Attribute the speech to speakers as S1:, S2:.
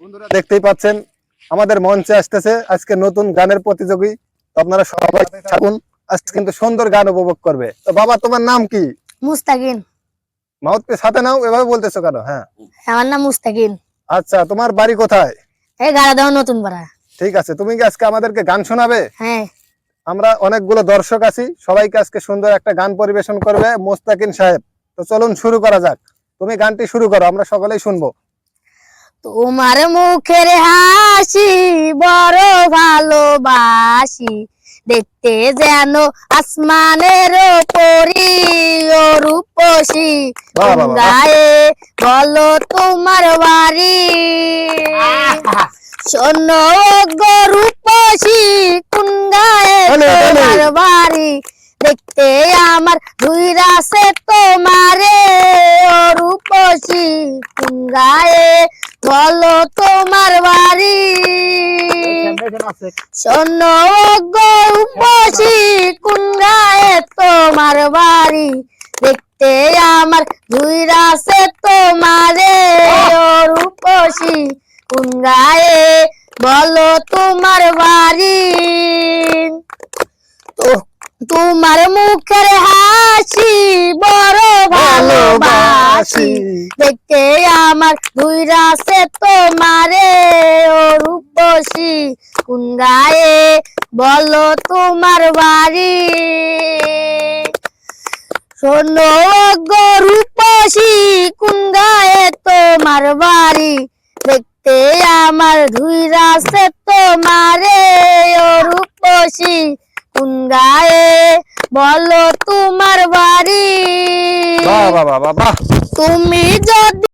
S1: বন্ধুরা দেখতেই পাচ্ছেন আমাদের মঞ্চে আসতেছে আজকে নতুন গানের প্রতিযোগী। আপনারা সবাই থাকুন আজকে কিন্তু সুন্দর গান উপভোগ করবে। তো বাবা তোমার নাম কি?
S2: মুস্তাকিন
S1: মাউথকে সাথে নাও এভাবে বলতেছো কেন? হ্যাঁ।
S2: আমার নাম মুস্তাকিন
S1: আচ্ছা তোমার বাড়ি কোথায়?
S2: এই গাড়া দেওয়া নতুন পাড়া।
S1: ঠিক আছে তুমি কি আজকে আমাদেরকে গান শোনাবে?
S2: হ্যাঁ।
S1: আমরা অনেকগুলো দর্শক আছি সবাইকে আজকে সুন্দর একটা গান পরিবেশন করবে মোস্তাকিন সাহেব। তো চলুন শুরু করা যাক। তুমি গানটি শুরু করো আমরা সকলেই শুনব।
S2: তোমার মুখের হাসি বড় ভালোবাসি। দেখতে যেন আসমানের পরি ও রূপসী। গায়ে বলো তোমার বাড়ি। শোনো গো রূপসী কোন গায়ে। তোমার বাড়ি? দেখতে আমার দুই রাসে তোমারে ও রূপসী। গায়ে বলো তোমার বাড়ি। শোনো গো রূপসী কোন গায়ে তোমার বাড়ি। দেখতে আমার দুই রাসে তোমারে রূপসী কোন গায়ে বলো তোমার বাড়ি। তোমার মুখের হাসি আমার দুই রাসে তোমারে ও রূপসী কোন গায়ে? বলো তোমার বাড়ি। শোনো গো রূপসী কোন গায়ে তোমার বাড়ি? দেখতে আমার দুই রাসে তোমারে ও রূপসী কোন গায়ে? বলো তোমার বাড়ি।
S1: বাহ বাহ।
S2: তুমি যদি